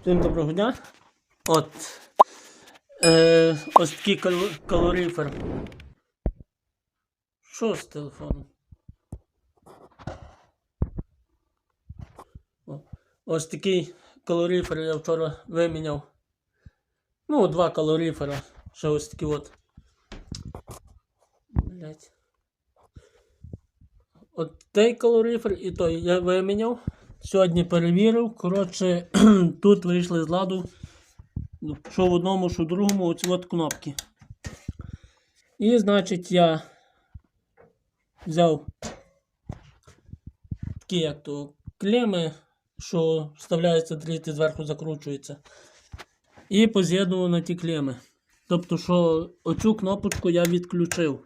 Всім доброго дня. От. Е, ось такий кал- калорифер. Що з телефоном? О, ось такий калорифер я вчора виміняв. Ну, два калорифера. Ще ось такі от. Блять. От той калорифер і той я виміняв. Сьогодні перевірив. Коротше, тут вийшли з ладу. ну, Що в одному, що в другому, оці от кнопки. І, значить, я взяв такі, як то, клеми, що вставляються дріт і зверху закручується. І поз'єднував на ті клеми. Тобто, що оцю кнопочку я відключив.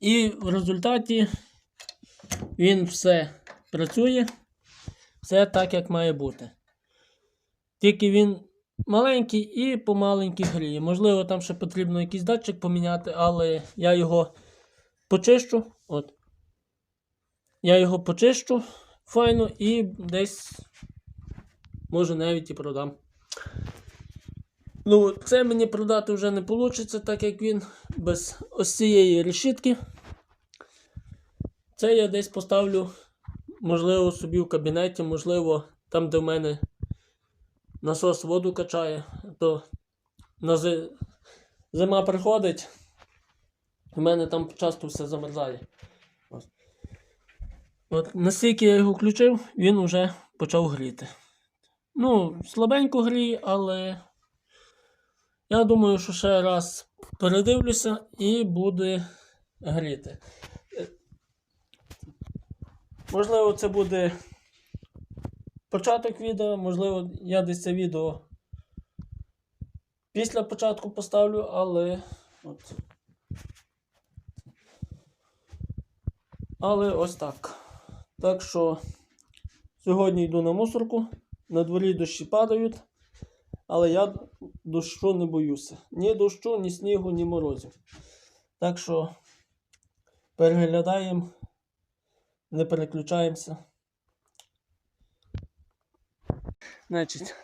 І в результаті він все працює, все так, як має бути. Тільки він маленький і помаленький гріє. Можливо, там ще потрібно якийсь датчик поміняти, але я його почищу. От. Я його почищу файно і десь може навіть і продам. Ну, це мені продати вже не вийде, так як він без ось цієї решітки. Це я десь поставлю, можливо, собі в кабінеті, можливо, там, де в мене насос воду качає, то на зи... зима приходить, в мене там часто все замерзає. От настільки я його включив, він вже почав гріти. Ну, слабенько гріє, але я думаю, що ще раз передивлюся і буде гріти. Можливо, це буде початок відео, можливо, я десь це відео після початку поставлю, але. От. Але ось так. Так що сьогодні йду на мусорку, на дворі дощі падають, але я дощу не боюся. Ні дощу, ні снігу, ні морозів. Так що переглядаємо, не переключаємося. Значить,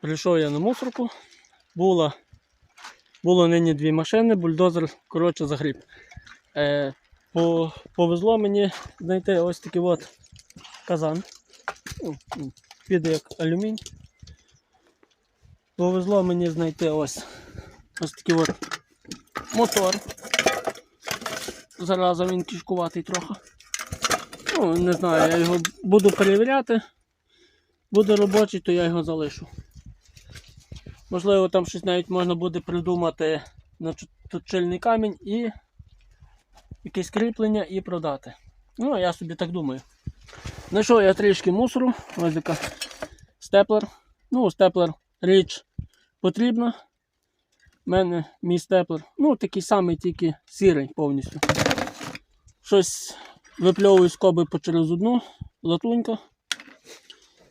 прийшов я на мусорку. Було, було нині дві машини, бульдозер, коротше, загріб. Е, по, повезло мені знайти ось такий от казан. Ну, ну, піде як алюмінь. Повезло мені знайти ось ось такий от мотор. Зараза він кішкуватий трохи. Ну, не знаю, я його буду перевіряти. Буде робочий, то я його залишу. Можливо, там щось навіть можна буде придумати на точильний камінь і якесь кріплення і продати. Ну, я собі так думаю. Знайшов я трішки мусору, ось така степлер. Ну, степлер річ потрібна. У мене мій степлер, ну такий самий, тільки сірий повністю. Щось випльовую скоби по через одну, латунька.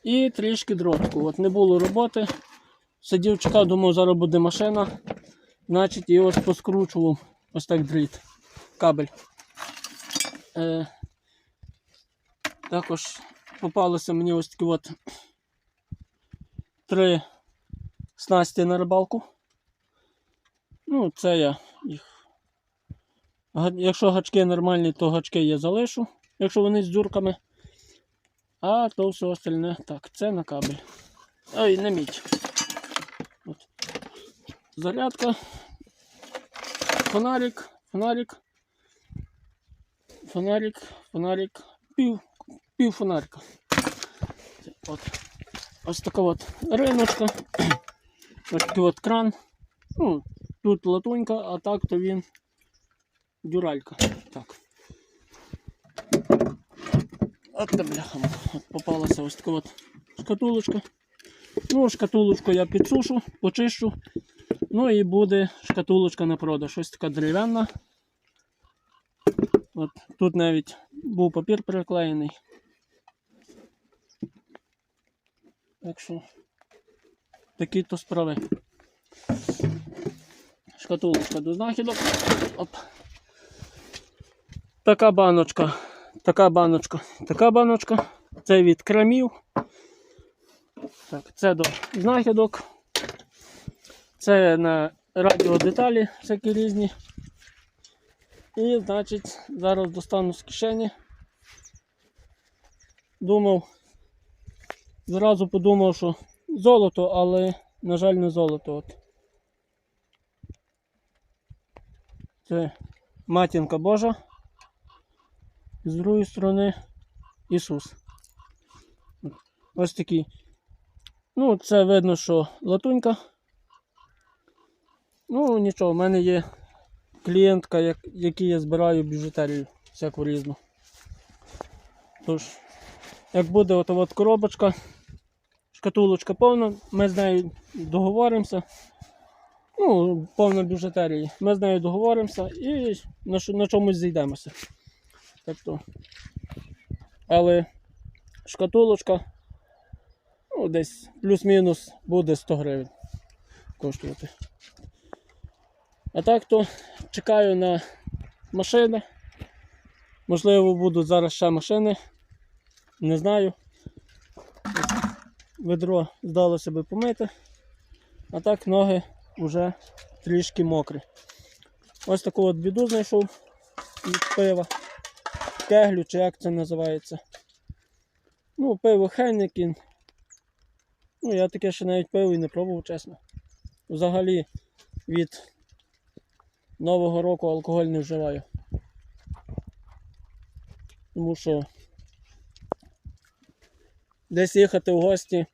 І трішки дротку. От не було роботи. Сидів, чекав, думав, зараз буде машина. Значить, і ось поскручував ось так дріт, кабель. Е, також попалося мені ось такі от три снасті на рибалку. Ну, це я їх. Якщо гачки нормальні, то гачки я залишу, якщо вони з дзюрками. А то все остальне. Так, це на кабель. Ой, не мідь. От. Зарядка. Фонарик, фонарик. Фонарик, фонарик. Пів, пів фонарика. От. Ось така от риночка. Ось такий от кран. Ну, тут латунька, а так то він дюралька. Так. От та бляха. От попалася ось така от шкатулочка. Ну, шкатулочку я підсушу, почищу. Ну і буде шкатулочка на продаж. Ось така дерев'яна. От тут навіть був папір приклеєний. Так що такі то справи. Шкатулочка до знахідок. Оп. Така баночка така баночка. Така баночка. Це від кремів. Так, це до знахідок. Це на радіодеталі всякі різні. І, значить, зараз достану з кишені. Думав, зразу подумав, що золото, але, на жаль, не золото. От. Це матінка Божа. З другої сторони Ісус. Ось такий. Ну, це видно, що латунька. Ну, нічого, в мене є клієнтка, як, я збираю біжутерію всяку різну. Тож, як буде от от коробочка, шкатулочка повна, ми з нею договоримося. Ну, повна біжутерії. Ми з нею договоримося і на, на чомусь зійдемося. Так то. Але шкатулочка ну, десь плюс-мінус буде 100 гривень коштувати. А так то чекаю на машини. Можливо, будуть зараз ще машини. Не знаю. Ведро здалося би помити. А так ноги вже трішки мокрі. Ось таку от біду знайшов від пива. Кеглю, чи як це називається. Ну, пиво Хейнекін. Ну, я таке ще навіть пиво і не пробував, чесно. Взагалі від Нового року алкоголь не вживаю. Тому що десь їхати в гості,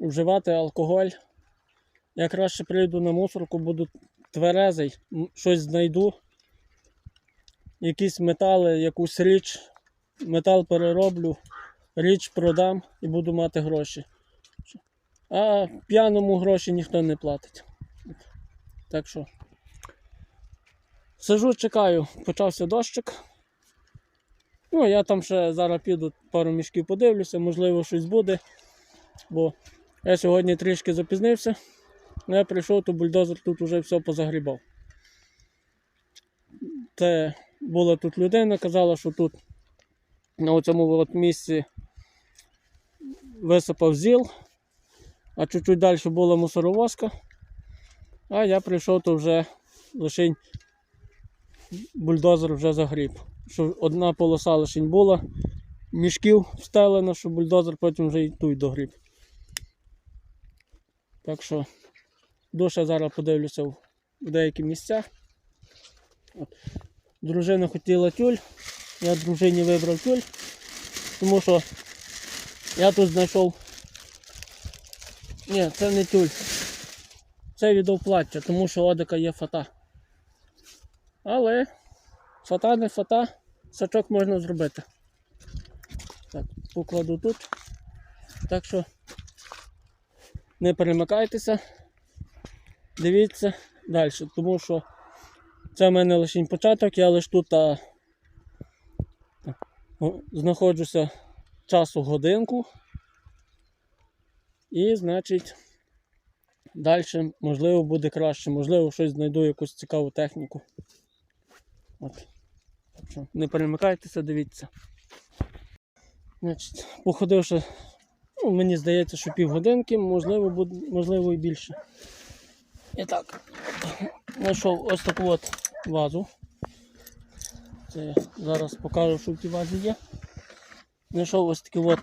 вживати алкоголь. Я краще прийду на мусорку, буду тверезий, щось знайду, якісь метали, якусь річ, метал перероблю, річ продам і буду мати гроші. А п'яному гроші ніхто не платить. Так що. Сижу, чекаю, почався дощик. Ну, я там ще зараз піду пару мішків подивлюся, можливо, щось буде. Бо я сьогодні трішки запізнився. Я прийшов, то бульдозер тут вже все позагрібав. Це була тут людина, казала, що тут на цьому от місці висипав зіл, а чуть-чуть далі була мусоровозка. А я прийшов, то вже лишень бульдозер вже загріб. Що одна полоса лишень була, мішків встелено, що бульдозер потім вже і той догріб. Так що душа зараз подивлюся в в деякі місця. От. Дружина хотіла тюль, я дружині вибрав тюль, тому що я тут знайшов. Ні, це не тюль. Це від плаття, тому що одика є фата. Але фата не фата, сачок можна зробити. Так, покладу тут. Так що не перемикайтеся, дивіться далі, тому що це в мене лише початок, я лише тут а, знаходжуся часу годинку. І, значить, далі можливо буде краще, можливо, щось знайду якусь цікаву техніку. От. Не перемикайтеся, дивіться. Значить, походивши, ну, мені здається, що півгодинки, можливо, буде, можливо і більше. І так, знайшов ось таку от вазу. Це я зараз покажу, що в тій вазі є. Знайшов ось такі от.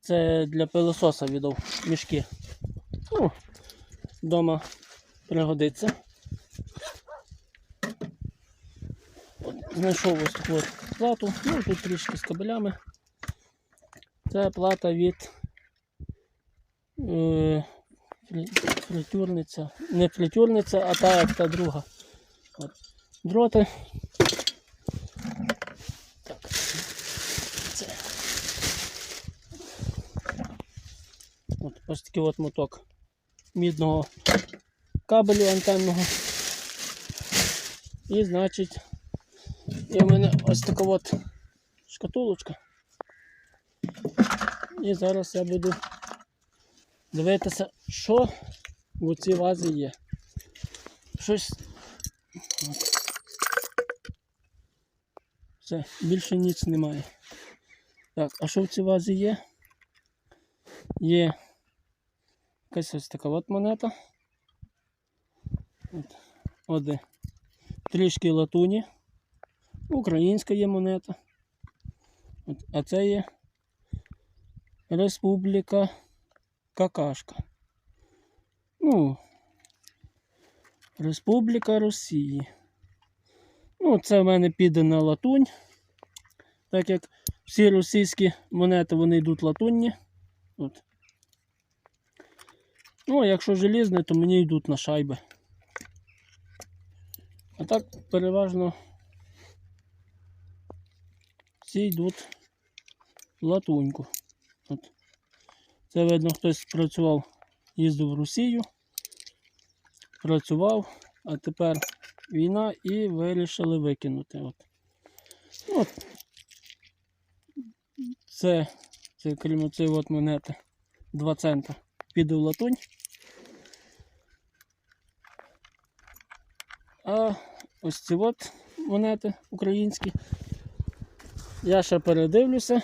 Це для пилососа віддав мішки. Ну, вдома пригодиться. От, Знайшов ось таку от плату, ну тут трішки з кабелями. Це плата від е, фритюрниця. Не фритюрниця, а та як та друга. От. Дроти. Так. Це. От, ось такий от моток мідного кабелю антенного. І значить, і в мене ось така от шкатулочка. І зараз я буду дивитися, що в цій вазі є. Щось. Все, більше ніч немає. Так, а що в цій вазі є? Є якась ось така от монета. От, оде. Трішки латуні. Українська є монета. От, а це є Республіка Какашка. Ну, Республіка Росії. Ну, це в мене піде на латунь. Так як всі російські монети вони йдуть латунні. От. Ну, а якщо желізне, то мені йдуть на шайби. А так переважно всі йдуть в латуньку. От. Це видно, хтось працював, їздив в Росію, працював, а тепер війна і вирішили викинути. От. От. Це, це крім цієї от монети 2 цента піде в латунь. А ось ці от монети українські. Я ще передивлюся.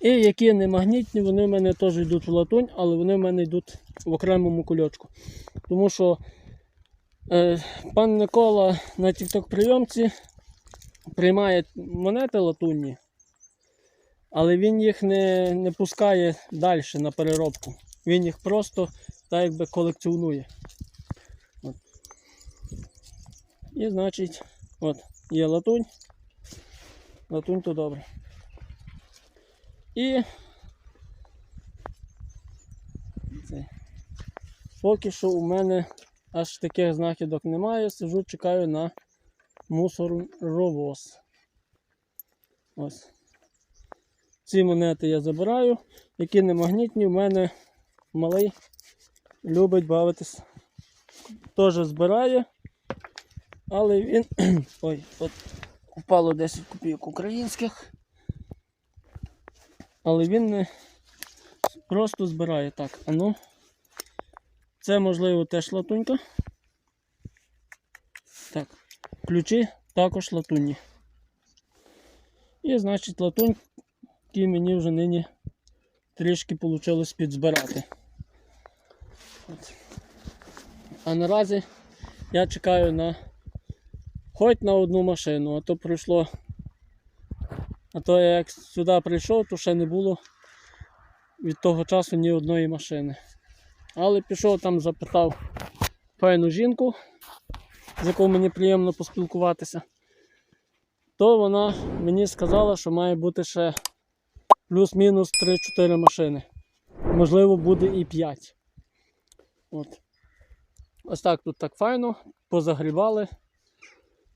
І які не магнітні, вони в мене теж йдуть в латунь, але вони в мене йдуть в окремому кульочку. Тому що е, пан Микола на TikTok прийомці приймає монети латунні, але він їх не, не пускає далі на переробку. Він їх просто так якби колекціонує. От. І значить, от, є латунь. Латунь то добре. І поки що у мене аж таких знахідок немає. Сижу, чекаю на мусоровоз. Ось. Ці монети я забираю, які не магнітні, у мене малий любить бавитись. Теж збирає, але він. Ой, от впало 10 копійок українських. Але він не просто збирає так. А ну, це можливо теж латунька. Так, ключі також латунні. І значить латуньки мені вже нині трішки вийшло підзбирати. От. А наразі я чекаю на хоч на одну машину, а то пройшло. А то я як сюди прийшов, то ще не було від того часу ні одної машини. Але пішов там, запитав файну жінку, з якою мені приємно поспілкуватися. То вона мені сказала, що має бути ще плюс-мінус 3-4 машини. Можливо, буде і 5. От. Ось так тут так файно, позагрібали.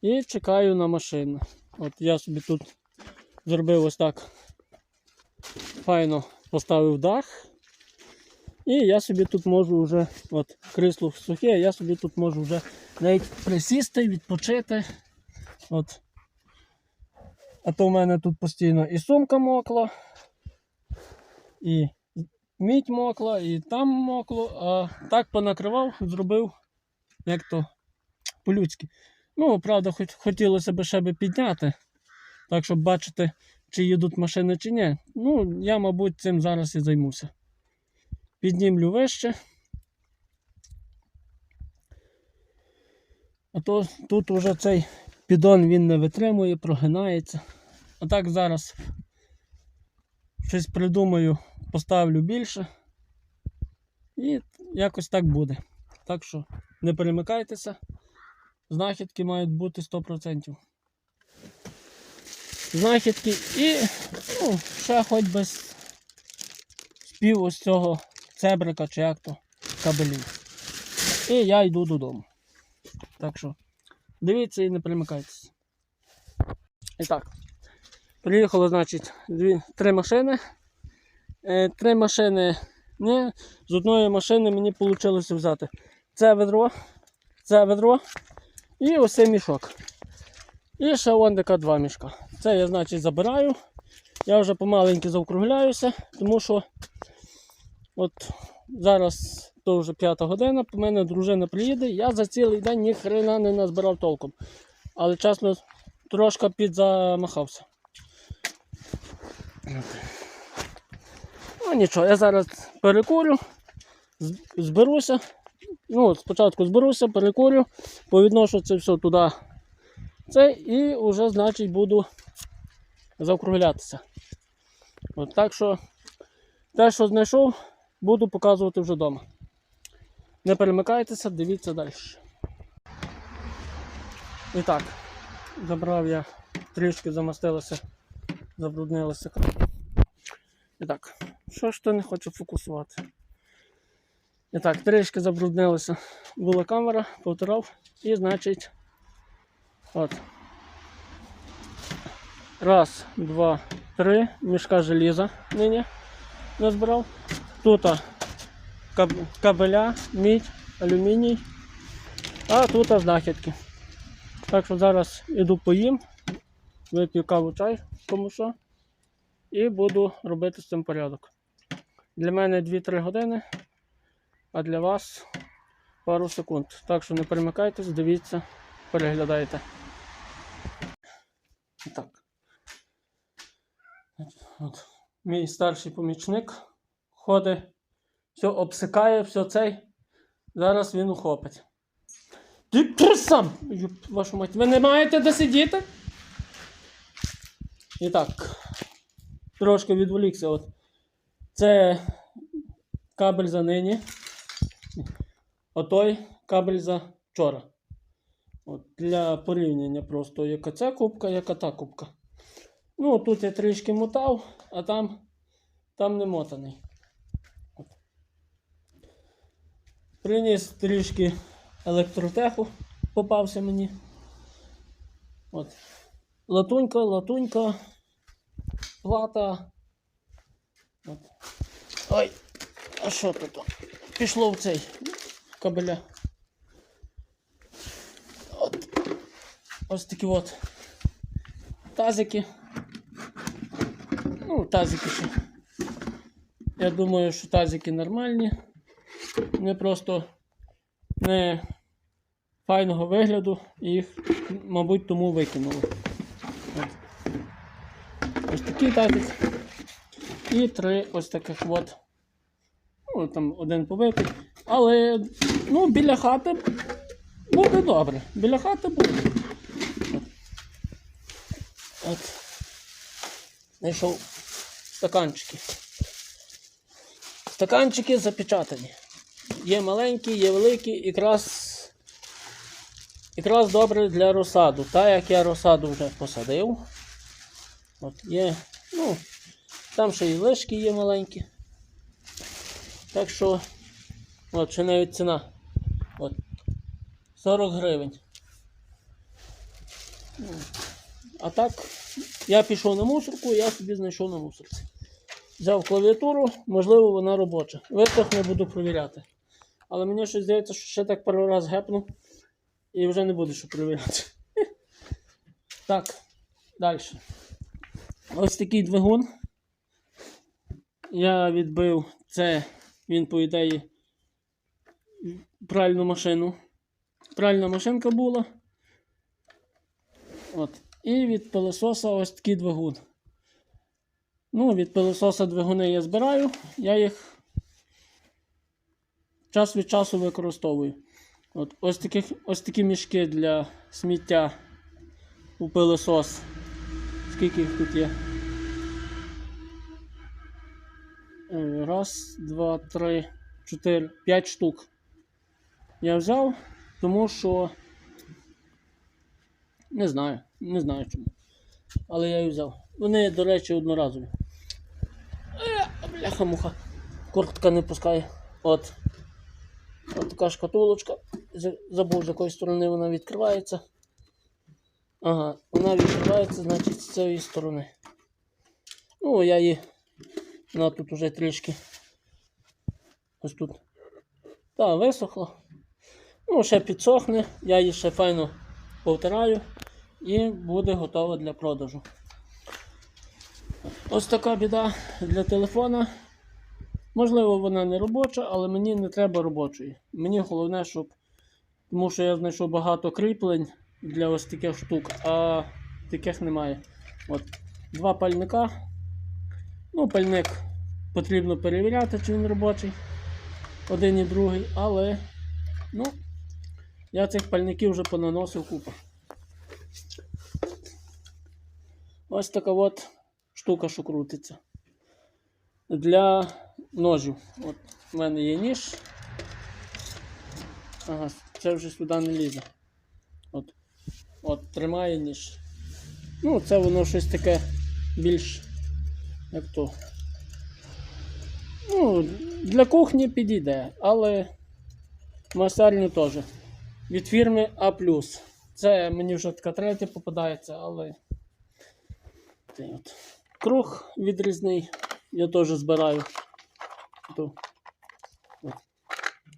І чекаю на машину. От я собі тут зробив ось так файно поставив дах. І я собі тут можу вже, от крисло сухе, я собі тут можу вже навіть присісти, відпочити. От. А то в мене тут постійно і сумка мокла, і мідь мокла, і там мокло, а так понакривав, зробив як то по-людськи. Ну, правда, хоч, хотілося б ще би підняти, так щоб бачити, чи їдуть машини, чи ні. Ну, я, мабуть, цим зараз і займуся. Піднімлю вище. А то тут уже цей піддон він не витримує, прогинається. А так зараз щось придумаю, поставлю більше. І якось так буде. Так що не перемикайтеся. Знахідки мають бути 100%. Знахідки і ну, ще хоч без спів ось цього цебрика чи як то кабелів. І я йду додому. Так що дивіться і не перемикайтеся. І так, приїхало, значить, дві, три машини. Е, три машини. Ні, з одної машини мені вийшло взяти це ведро, це ведро і ось цей мішок. І ще вон така два мішка. Це я, значить, забираю. Я вже помаленьки заокругляюся, тому що от зараз то вже п'ята година, по мене дружина приїде, я за цілий день ні хрена не назбирав толком. Але чесно трошки підзамахався. Ну нічого, я зараз перекурю, зберуся. Ну, спочатку зберуся, перекурю, повідношу це все туди. Це і вже, значить, буду заокруглятися. От, так що те, що знайшов, буду показувати вже вдома. Не перемикайтеся, дивіться далі. І так, забрав я трішки замастилося, забруднилося. І так, що ж то не хочу фокусувати? І так, трішки забруднилося. Була камера, повторав, і значить. От. Раз, два, три. Мішка желіза нині назбирав. Тут кабеля, мідь, алюміній. А тут знахідки. Так що зараз іду поїм, вип'ю каву чай, кому що, і буду робити з цим порядок. Для мене 2-3 години, а для вас пару секунд. Так що не перемикайтесь, дивіться, переглядайте. Так. От. Мій старший помічник ходить, все обсикає, все цей. Зараз він ухопить. Ти ти сам! Юп, вашу мать, ви не маєте де сидіти? І так, трошки відволікся. От. Це кабель за нині. Отой кабель за вчора. От, для порівняння просто яка ця кубка, яка та кубка. Ну, тут я трішки мотав, а там, там не мотаний. От. Приніс трішки електротеху, попався мені. От. Латунька, латунька, плата. От. Ой, а що тут? Пішло в цей кабеля. От. Ось такі от тазики. Ну, тазики ще. Я думаю, що тазики нормальні. Вони просто не файного вигляду і їх, мабуть, тому викинули. От. Ось такий тазик. І три ось таких от. Ну, там один побитий. Але ну, біля хати буде добре. Біля хати буде. От. Знайшов стаканчики. Стаканчики запечатані. Є маленькі, є великі, якраз, якраз добре для розсаду. Так як я розсаду вже посадив. От є, ну, там ще і лишки є маленькі. Так що, от ще навіть ціна. От, 40 гривень. А так, я пішов на мусорку, я собі знайшов на мусорці. Взяв клавіатуру, можливо, вона робоча. Виток не буду провіряти. Але мені щось здається, що ще так пару раз гепну і вже не буду що провіряти. Так, далі. Ось такий двигун. Я відбив це, він, по ідеї, пральну машину. Пральна машинка була. От. І від пилососа ось такий двигун. Ну, від пилососа двигуни я збираю, я їх час від часу використовую. От, ось, таких, ось такі мішки для сміття у пилосос. Скільки їх тут є? Е, Раз, два, три, чотири, п'ять штук. Я взяв, тому що не знаю, не знаю чому. Але я їх взяв. Вони, до речі, одноразові. Е, Бляха-муха. Куртка не пускає. От. От така шкатулочка. Забув, з якої сторони вона відкривається. Ага, вона відкривається, значить, з цієї сторони. Ну, я її. Вона тут уже трішки. Ось тут. Так, висохла. Ну, ще підсохне, я її ще файно повтираю і буде готова для продажу. Ось така біда для телефона. Можливо, вона не робоча, але мені не треба робочої. Мені головне, щоб. Тому що я знайшов багато кріплень для ось таких штук, а таких немає. От, два пальника. Ну, пальник потрібно перевіряти, чи він робочий. Один і другий, але ну, я цих пальників вже понаносив купу. Ось така от штука, що крутиться. Для ножів. От в мене є ніж. Ага, це вже сюди не лізе. От, от тримає ніж. Ну, це воно щось таке більш як то. Ну, для кухні підійде, але масальню теж. Від фірми А. Це мені вже така третя попадається, але. От. Круг відрізний. Я теж збираю. То.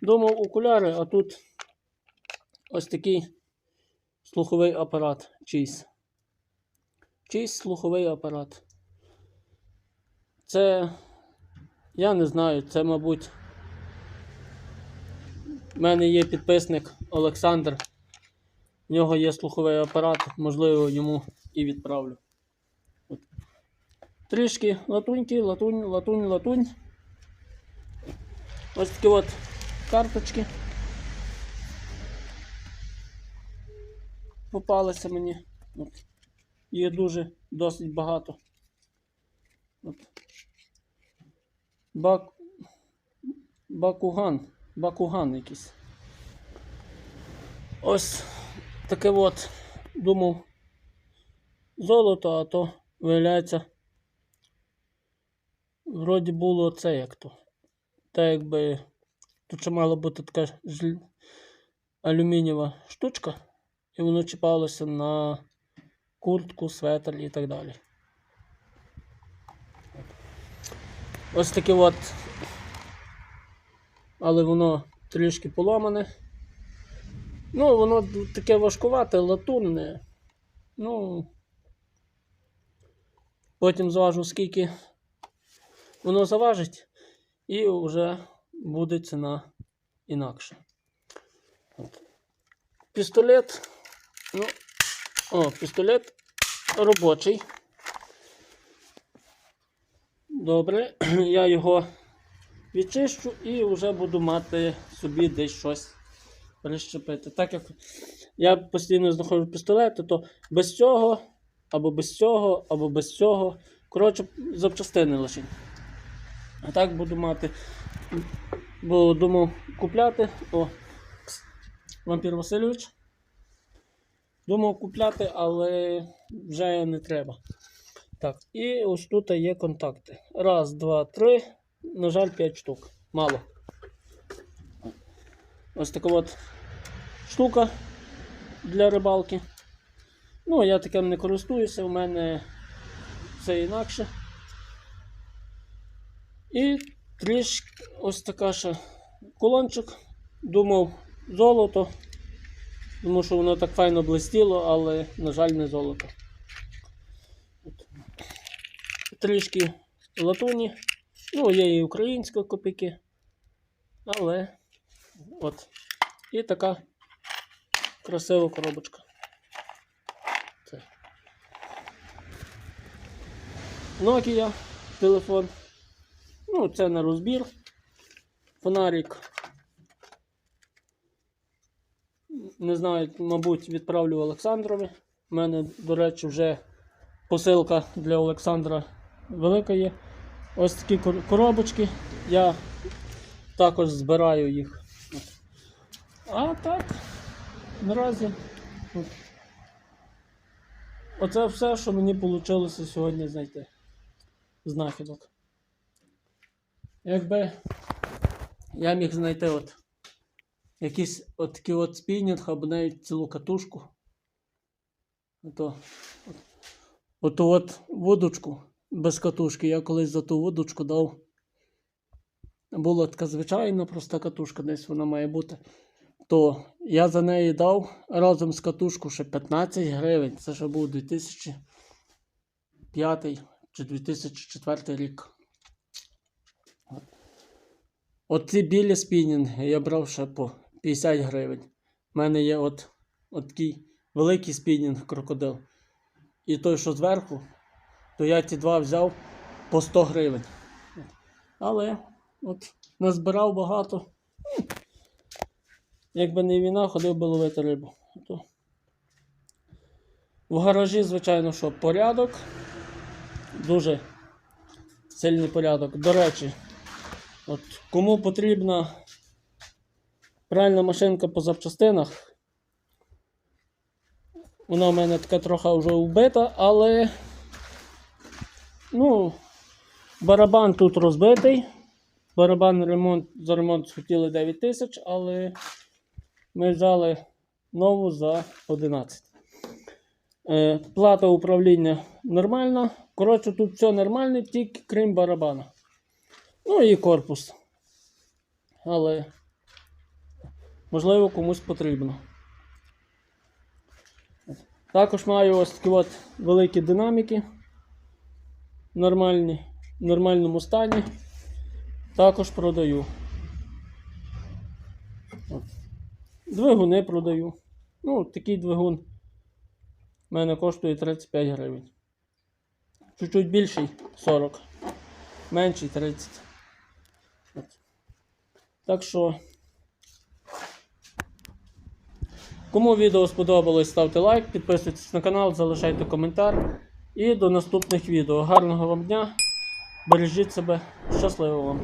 Думав окуляри, а тут ось такий слуховий апарат чийсь. Чийсь слуховий апарат. Це, я не знаю, це, мабуть, в мене є підписник Олександр. В нього є слуховий апарат, можливо, йому і відправлю. Трішки латуньки, латунь, латунь, латунь. Ось такі от карточки. Попалися мені. От. Їх дуже досить багато. От. Бак... Бакуган. Бакуган якийсь. Ось таке от думав золото, а то виявляється. Вроді було це як то. Та якби тут ще мала бути така алюмінієва штучка, і воно чіпалося на куртку, светр і так далі. Ось таке от. Але воно трішки поломане. Ну, воно таке важкувате, латунне. Ну. Потім зважу, скільки воно заважить, і вже буде ціна інакша. От. Пістолет. Ну, о, пістолет робочий. Добре, я його відчищу і вже буду мати собі десь щось прищепити. Так як я постійно знаходжу пістолети, то без цього, або без цього, або без цього. Коротше, запчастини лише. А так буду мати. Бо думав купляти. О, вампір Васильович. Думав купляти, але вже не треба. Так, і ось тут є контакти. Раз, два, три. На жаль, 5 штук. Мало. Ось така от штука для рибалки. Ну, я таким не користуюся, у мене все інакше. І трішки ось така ще кулончик. Думав золото. Тому що воно так файно блистіло, але, на жаль, не золото. Трішки латуні. Ну, є і українські копійки. Але от. І така красива коробочка. Це. Nokia телефон. Ну, це на розбір. Фонарик. Не знаю, мабуть, відправлю Олександрові. У мене, до речі, вже посилка для Олександра велика є. Ось такі коробочки. Я також збираю їх. А так, наразі. Оце все, що мені вийшло сьогодні знайти. Знахідок. Якби я міг знайти от якийсь от такий от спінінг або навіть цілу катушку. То, от, оту от водочку без катушки. Я колись за ту водочку дав. Була така звичайна проста катушка, десь вона має бути. То я за неї дав разом з катушкою ще 15 гривень. Це ще був 2005 чи 2004 рік. От. От ці білі спінінги я брав ще по 50 гривень. У мене є от, от такий великий спінінг крокодил. і той, що зверху, то я ті два взяв по 100 гривень. Але от назбирав багато. Якби не війна, ходив би ловити рибу. В гаражі, звичайно, що порядок. Дуже сильний порядок. До речі, от кому потрібна пральна машинка по запчастинах, вона в мене така трохи вже вбита, але ну, барабан тут розбитий. Барабан ремонт, за ремонт хотіли 9 тисяч, але ми взяли нову за 11. Е, плата управління нормальна. Коротше, тут все нормально, тільки крім барабана. Ну і корпус. Але можливо комусь потрібно. Також маю ось такі от великі динаміки. Нормальні, в нормальному стані. Також продаю. Двигуни продаю. Ну, такий двигун в мене коштує 35 гривень. Чуть-чуть більший 40. Менший 30. Так що. Кому відео сподобалось, ставте лайк, підписуйтесь на канал, залишайте коментар. І до наступних відео. Гарного вам дня! Бережіть себе, щасливо вам!